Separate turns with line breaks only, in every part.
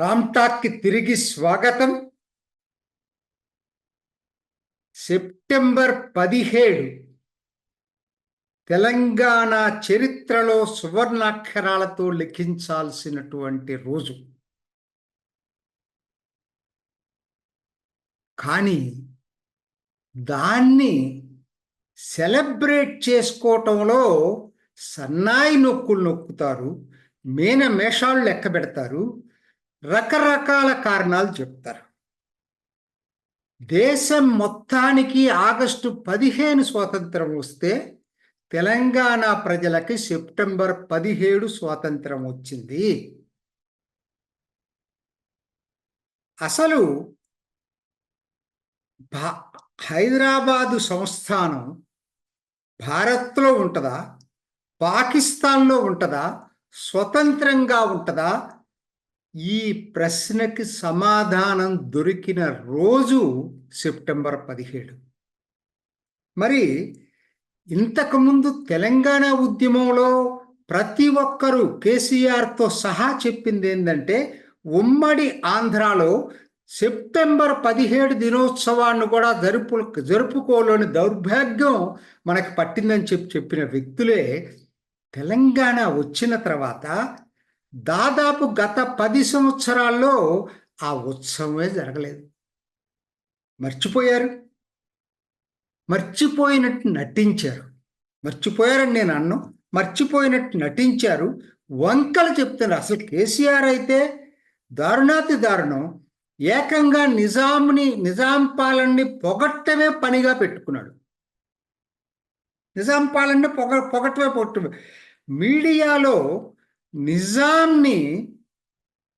రామ్టాక్కి తిరిగి స్వాగతం. సెప్టెంబర్ పదిహేడు తెలంగాణ చరిత్రలో సువర్ణాక్షరాలతో లిఖించాల్సినటువంటి రోజు. కానీ దాన్ని సెలబ్రేట్ చేసుకోవటంలో సన్నాయి నొక్కులు నొక్కుతారు మేన మేషాలు లెక్క పెడతారు రకరకాల కారణాలు చెప్తారు. దేశం మొత్తానికి ఆగస్టు పదిహేను స్వాతంత్రం వస్తే తెలంగాణ ప్రజలకి సెప్టెంబర్ పదిహేడు స్వాతంత్రం వచ్చింది. అసలు భా హైదరాబాదు సంస్థానం భారత్లో ఉంటుందా? పాకిస్తాన్లో ఉంటుందా? స్వతంత్రంగా ఉంటుందా? ఈ ప్రశ్నకి సమాధానం దొరికిన రోజు సెప్టెంబర్ పదిహేడు. మరి ఇంతకుముందు తెలంగాణ ఉద్యమంలో ప్రతి ఒక్కరూ కేసీఆర్తో సహా చెప్పింది ఏంటంటే ఉమ్మడి ఆంధ్రాలో సెప్టెంబర్ పదిహేడు దినోత్సవాన్ని కూడా జరుపు జరుపుకోలేని దౌర్భాగ్యం మనకు పట్టిందని చెప్పి చెప్పిన వ్యక్తులే తెలంగాణ వచ్చిన తర్వాత దాదాపు గత పది సంవత్సరాల్లో ఆ ఉత్సవమే జరగలేదు. మర్చిపోయారు? మర్చిపోయినట్టు నటించారు. మర్చిపోయారని నేను అన్ను. మర్చిపోయినట్టు నటించారు. వంకలు చెప్తున్నారు. అసలు కేసీఆర్ అయితే దారుణాతి దారుణం. ఏకంగా నిజాంని నిజాం పాలనని పొగట్టమే పనిగా పెట్టుకున్నాడు. నిజాం పాలనని పొగ పొగట్టమే పొట్టు. మీడియాలో నిజాంని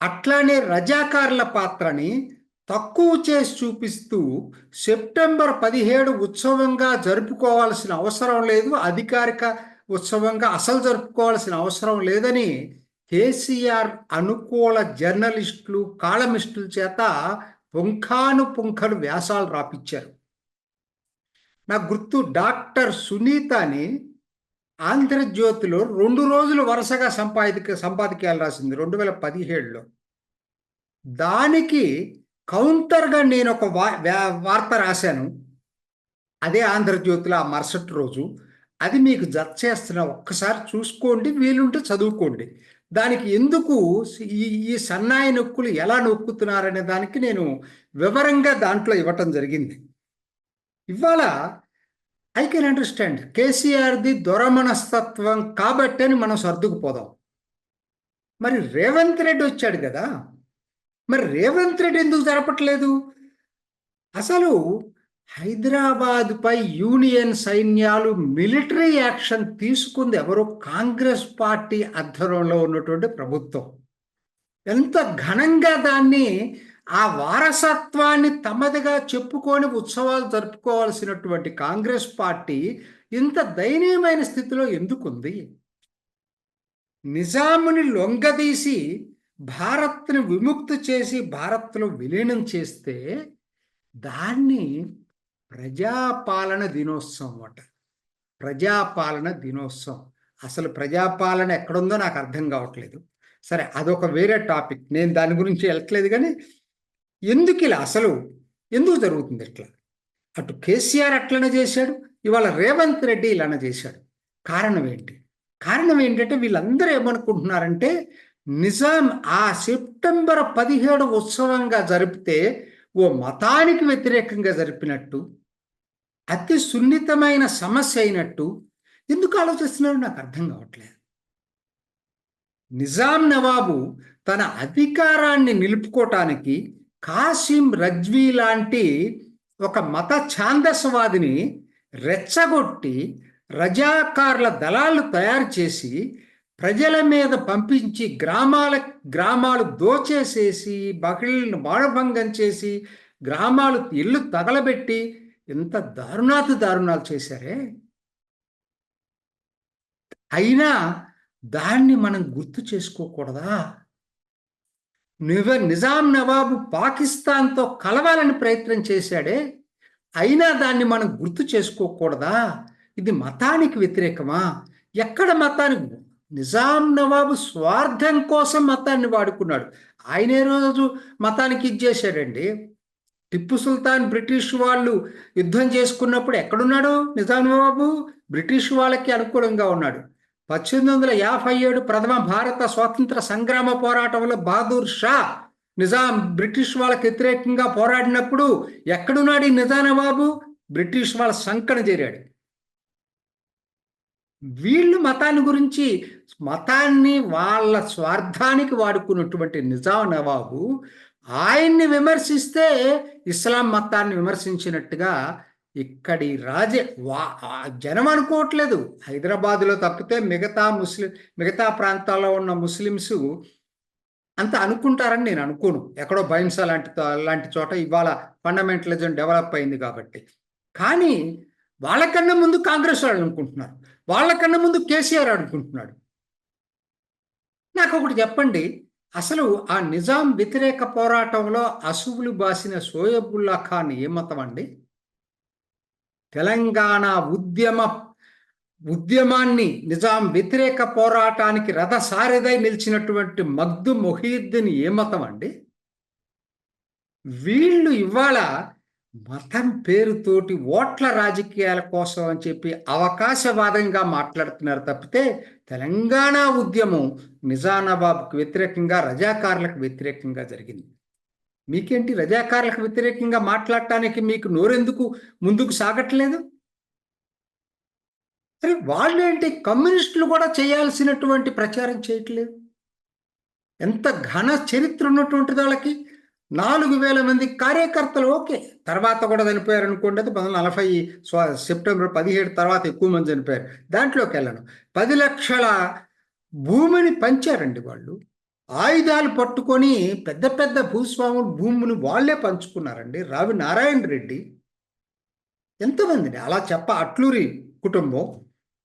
అట్లానే రజాకారుల పాత్రని తక్కువ చేసి చూపిస్తూ సెప్టెంబర్ పదిహేడు ఉత్సవంగా జరుపుకోవాల్సిన అవసరం లేదు అధికారిక ఉత్సవంగా అసలు జరుపుకోవాల్సిన అవసరం లేదని కేసీఆర్ అనుకూల జర్నలిస్టులు కాలమిస్టుల చేత పుంఖాను పుంఖలు వ్యాసాలు రాపించారు నా గుర్తు డాక్టర్ సునీతని ఆంధ్రజ్యోతిలో రెండు రోజులు వరుసగా సంపాదిక సంపాదకీయాలు రాసింది రెండు వేల పదిహేడులో. దానికి కౌంటర్గా నేను ఒక వార్త రాశాను. అదే ఆంధ్రజ్యోతిలో ఆ మరుసటి రోజు. అది మీకు జత చేస్తున్న ఒక్కసారి చూసుకోండి వీలుంటే చదువుకోండి. దానికి ఎందుకు ఈ ఈ సన్నాయి నొక్కులు ఎలా నొక్కుతున్నారనే దానికి నేను వివరంగా దాంట్లో ఇవ్వటం జరిగింది. ఇవాళ ఐ కెన్ అండర్స్టాండ్ కేసీఆర్ది దొరమనస్తత్వం కాబట్టి అని మనం సర్దుకుపోదాం. మరి రేవంత్ రెడ్డి వచ్చాడు కదా. మరి రేవంత్ రెడ్డి ఎందుకు జరపట్లేదు? అసలు హైదరాబాద్పై యూనియన్ సైన్యాలు మిలిటరీ యాక్షన్ తీసుకుంది ఎవరో కాంగ్రెస్ పార్టీ ఆధ్వర్యంలో ఉన్నటువంటి ప్రభుత్వం. ఎంత ఘనంగా దాన్ని ఆ వారసత్వాన్ని తమదిగా చెప్పుకొని ఉత్సవాలు జరుపుకోవాల్సినటువంటి కాంగ్రెస్ పార్టీ ఇంత దయనీయమైన స్థితిలో ఎందుకుంది? నిజాముని లొంగదీసి భారత్ని విముక్తి చేసి భారత్లో విలీనం చేస్తే దాన్ని ప్రజాపాలన దినోత్సవం అట. ప్రజాపాలన దినోత్సవం. అసలు ప్రజాపాలన ఎక్కడుందో నాకు అర్థం కావట్లేదు. సరే అదొక వేరే టాపిక్. నేను దాని గురించి వెళ్ళట్లేదు కానీ ఎందుకు ఇలా అసలు? ఎందుకు జరుగుతుంది ఇట్లా? అటు కేసీఆర్ అట్లనే చేశాడు ఇవాళ రేవంత్ రెడ్డి ఇలానే చేశాడు. కారణం ఏంటి? కారణం ఏంటంటే వీళ్ళందరూ ఏమనుకుంటున్నారంటే నిజాం ఆ సెప్టెంబర్ పదిహేడు ఉత్సవంగా జరిపితే ఓ మతానికి వ్యతిరేకంగా జరిపినట్టు అతి సున్నితమైన సమస్య అయినట్టు ఎందుకు ఆలోచిస్తున్నారో? నాకు అర్థం కావట్లేదు. నిజాం నవాబు తన అధికారాన్ని నిలుపుకోవటానికి కాసిం రజ్వీ లాంటి ఒక మత ఛాందస్వాదిని రెచ్చగొట్టి రజాకార్ల దళాలు తయారు చేసి ప్రజల మీద పంపించి గ్రామాల గ్రామాలు దోచేసేసి బహిళ్ళను బాణభంగం చేసి గ్రామాలు ఇల్లు తగలబెట్టి ఎంత దారుణాతి దారుణాలు చేశారే? అయినా దాన్ని మనం గుర్తు చేసుకోకూడదా? నివ నిజాం నవాబు పాకిస్తాన్తో కలవాలని ప్రయత్నం చేశాడే అయినా దాన్ని మనం గుర్తు చేసుకోకూడదా? ఇది మతానికి వ్యతిరేకమా? ఎక్కడ మతానికి నిజాం నవాబు స్వార్థం కోసం మతాన్ని వాడుకున్నాడు. ఆయనే రోజు మతానికి ఇచ్చేశాడండి టిప్పు సుల్తాన్ బ్రిటిష్ వాళ్ళు యుద్ధం చేసుకున్నప్పుడు ఎక్కడున్నాడు నిజాం నవాబు? బ్రిటిష్ వాళ్ళకి అనుకూలంగా ఉన్నాడు. పద్దెనిమిది వందల యాభై ఏడు ప్రథమ భారత స్వాతంత్ర సంగ్రామ పోరాటంలో బహదూర్ షా నిజాం బ్రిటిష్ వాళ్ళకి వ్యతిరేకంగా పోరాడినప్పుడు ఎక్కడున్నాడు ఈ నిజాం నవాబు బ్రిటిష్ వాళ్ళ సంకన చేరాడు. వీళ్ళు మతాన్ని గురించి మతాన్ని వాళ్ళ స్వార్థానికి వాడుకున్నటువంటి నిజాం నవాబు ఆయన్ని విమర్శిస్తే ఇస్లాం మతాన్ని విమర్శించినట్టుగా ఇక్కడి రాజ జనం అనుకోవట్లేదు. హైదరాబాద్లో తప్పితే మిగతా ముస్లిం మిగతా ప్రాంతాల్లో ఉన్న ముస్లిమ్స్ అంత అనుకుంటారని నేను అనుకోను. ఎక్కడో భయంస లాంటి లాంటి చోట ఇవాళ ఫండమెంటలిజం డెవలప్ అయింది కాబట్టి. కానీ వాళ్ళకన్నా ముందు కాంగ్రెస్ వాళ్ళు అనుకుంటున్నారు. వాళ్ళకన్నా ముందు కేసీఆర్ అనుకుంటున్నాడు. నాకు ఒకటి చెప్పండి. అసలు ఆ నిజాం వ్యతిరేక పోరాటంలో అసువులు బాసిన సోయబుల్లా ఖాన్ ఏ మతం అండి తెలంగాణ ఉద్యమ ఉద్యమాన్ని నిజాం వ్యతిరేక పోరాటానికి రథసారిదై నిలిచినటువంటి మగ్దు మొహీద్దీన్ ఏ మతం అండి? వీళ్ళు ఇవాళ మతం పేరుతోటి ఓట్ల రాజకీయాల కోసం అని చెప్పి అవకాశవాదంగా మాట్లాడుతున్నారు తప్పితే తెలంగాణ ఉద్యమం నిజానాబాబ్కు వ్యతిరేకంగా రజాకారులకు వ్యతిరేకంగా జరిగింది. మీకేంటి రజాకారులకు వ్యతిరేకంగా మాట్లాడటానికి మీకు నోరెందుకు ముందుకు సాగట్లేదు? అరే వాళ్ళేంటి కమ్యూనిస్టులు కూడా చేయాల్సినటువంటి ప్రచారం చేయట్లేదు? ఎంత ఘన చరిత్ర ఉన్నటువంటి వాళ్ళకి నాలుగు వేల మంది కార్యకర్తలు ఓకే తర్వాత కూడా చనిపోయారు అనుకోండి అది పంతొమ్మిది నలభై సెప్టెంబర్ పదిహేడు తర్వాత ఎక్కువ మంది చనిపోయారు. దాంట్లోకి వెళ్ళను. పది లక్షల భూమిని పంచారండి వాళ్ళు. ఆయుధాలు పట్టుకొని పెద్ద పెద్ద భూస్వాములు భూములు వాళ్ళే పంచుకున్నారండి. రావి నారాయణ రెడ్డి. ఎంతమందిని? అలా చెప్ప అట్లూరి కుటుంబం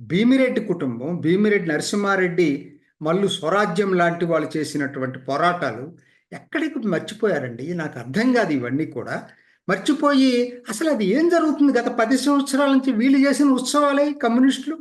భీమిరెడ్డి కుటుంబం భీమిరెడ్డి నరసింహారెడ్డి మళ్ళు స్వరాజ్యం లాంటి వాళ్ళు చేసినటువంటి పోరాటాలు ఎక్కడికి మర్చిపోయారండి? నాకు అర్థం కాదు ఇవన్నీ కూడా. మర్చిపోయి అసలు అది ఏం జరుగుతుంది? గత పది సంవత్సరాల నుంచి వీళ్ళు చేసిన ఉత్సవాలే కమ్యూనిస్టులు.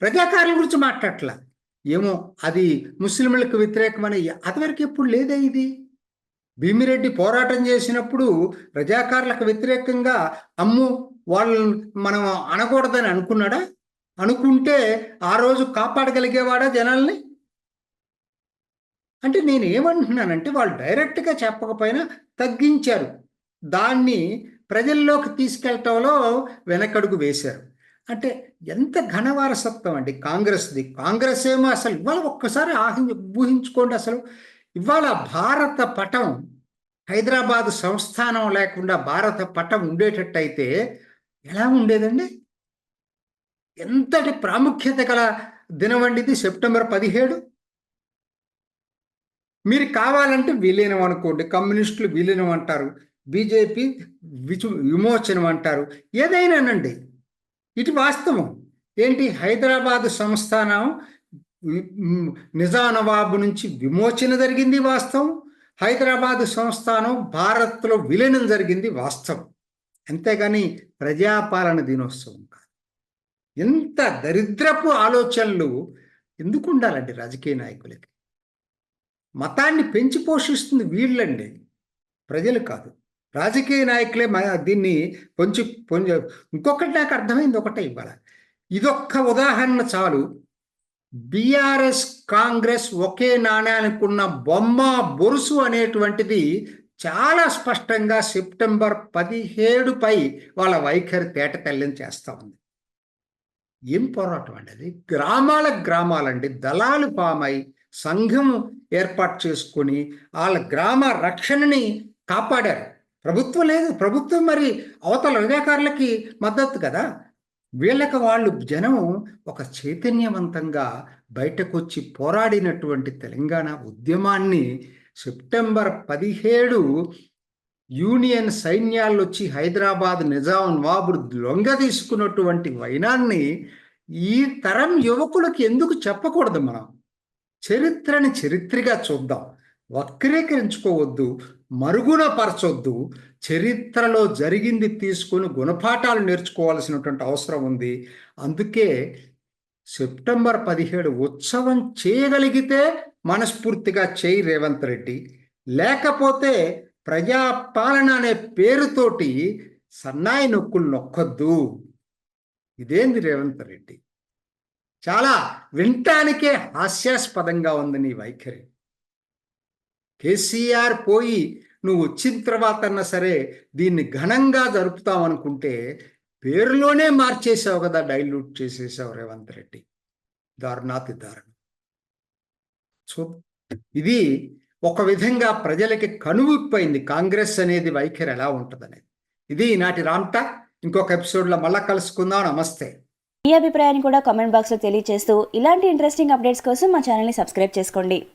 ప్రజాకారుల గురించి మాట్లాడట్లా. ఏమో అది ముస్లింలకు వ్యతిరేకమని అదివరకు ఎప్పుడు లేదే ఇది. భీమిరెడ్డి పోరాటం చేసినప్పుడు ప్రజాకారులకు వ్యతిరేకంగా అమ్ము వాళ్ళని మనం అనకూడదని అనుకున్నాడా? అనుకుంటే ఆ రోజు కాపాడగలిగేవాడా జనాల్ని? అంటే నేను ఏమంటున్నానంటే వాళ్ళు డైరెక్ట్గా చెప్పకపోయినా తగ్గించారు. దాన్ని ప్రజల్లోకి తీసుకెళ్ళటంలో వెనకడుగు వేశారు. అంటే ఎంత ఘనవారసత్వం అండి కాంగ్రెస్ది. కాంగ్రెస్ ఏమో అసలు ఇవాళ ఒక్కసారి ఆహి ఊహించుకోండి అసలు. ఇవాళ భారత పటం హైదరాబాద్ సంస్థానం లేకుండా భారత పటం ఉండేటట్టయితే ఎలా ఉండేదండి? ఎంతటి ప్రాముఖ్యత గల దినవండిది సెప్టెంబర్ పదిహేడు? మీరు కావాలంటే విలీనం అనుకోండి. కమ్యూనిస్టులు విలీనం అంటారు. బీజేపీ విచు విమోచనం అంటారు. ఏదైనానండి ఇది వాస్తవం. ఏంటి? హైదరాబాద్ సంస్థానం నిజానవాబు నుంచి విమోచన జరిగింది వాస్తవం. హైదరాబాద్ సంస్థానం భారత్లో విలీనం జరిగింది వాస్తవం. అంతేగాని ప్రజాపాలన దినోత్సవం కాదు. ఎంత దరిద్రపు ఆలోచనలు ఎందుకు ఉండాలండి రాజకీయ నాయకులకి? మతాన్ని పెంచి పోషిస్తుంది వీళ్ళండి. ప్రజలు కాదు. రాజకీయ నాయకులే దీన్ని పొంచి పొంచి ఇంకొకటి నాకు అర్థమైంది ఒకటే ఇవాళ ఇదొక్క ఉదాహరణ చాలు. బీఆర్ఎస్ కాంగ్రెస్ ఒకే నాణ్యానికి ఉన్న బొమ్మ బొరుసు అనేటువంటిది చాలా స్పష్టంగా సెప్టెంబర్ పదిహేడుపై వాళ్ళ వైఖరి తేట తల్లిని చేస్తూ ఉంది. ఏం పోరాటం అండి అది? గ్రామాల గ్రామాలండి. దళాలు పామై సంఘం ఏర్పాటు చేసుకొని వాళ్ళ గ్రామ రక్షణని కాపాడారు. ప్రభుత్వం లేదు. ప్రభుత్వం మరి అవతల వివేకారులకి మద్దతు కదా? వీళ్ళకి వాళ్ళు జనం ఒక చైతన్యవంతంగా బయటకొచ్చి పోరాడినటువంటి తెలంగాణ ఉద్యమాన్ని సెప్టెంబర్ పదిహేడు యూనియన్ సైన్యాలు వచ్చి హైదరాబాద్ నిజాం నవాబుడు లొంగ తీసుకున్నటువంటి వైనాన్ని ఈ తరం యువకులకు ఎందుకు చెప్పకూడదు మనం? చరిత్రని చరిత్రగా చూద్దాం. వక్రీకరించుకోవద్దు మరుగున పరచొద్దు చరిత్రలో జరిగింది తీసుకుని గుణపాఠాలు నేర్చుకోవాల్సినటువంటి అవసరం ఉంది. అందుకే సెప్టెంబర్ పదిహేడు ఉత్సవం చేయగలిగితే మనస్ఫూర్తిగా చేయి రేవంత్ రెడ్డి. లేకపోతే ప్రజాపాలన అనే పేరుతోటి సన్నాయి నొక్కులు నొక్కొద్దు. ఇదేంది రేవంత్ రెడ్డి? చాలా వినటానికే హాస్యాస్పదంగా ఉంది నీ వైఖరి. కేసీఆర్ పోయి నువ్వు వచ్చిన తర్వాత అన్నా సరే దీన్ని ఘనంగా జరుపుతాం అనుకుంటే పేరులోనే మార్చేసావు కదా డైల్యూట్ చేసేసావు రేవంత్ రెడ్డి. దారుణాతి దారుణం. సో ఇది ఒక విధంగా ప్రజలకి కనువిప్పైంది. కాంగ్రెస్ అనేది వైఖరి ఎలా ఉంటుందనేది. ఇది ఈనాటి రామ్టా ఇంకొక ఎపిసోడ్లో మళ్ళా కలుసుకుందాం. నమస్తే.
మీ అభిప్రాయాన్ని కూడా కామెంట్ బాక్స్లో తెలియజేస్తూ ఇలాంటి ఇంట్రెస్టింగ్ అప్డేట్స్ కోసం మా ఛానల్ని సబ్స్క్రైబ్ చేసుకోండి.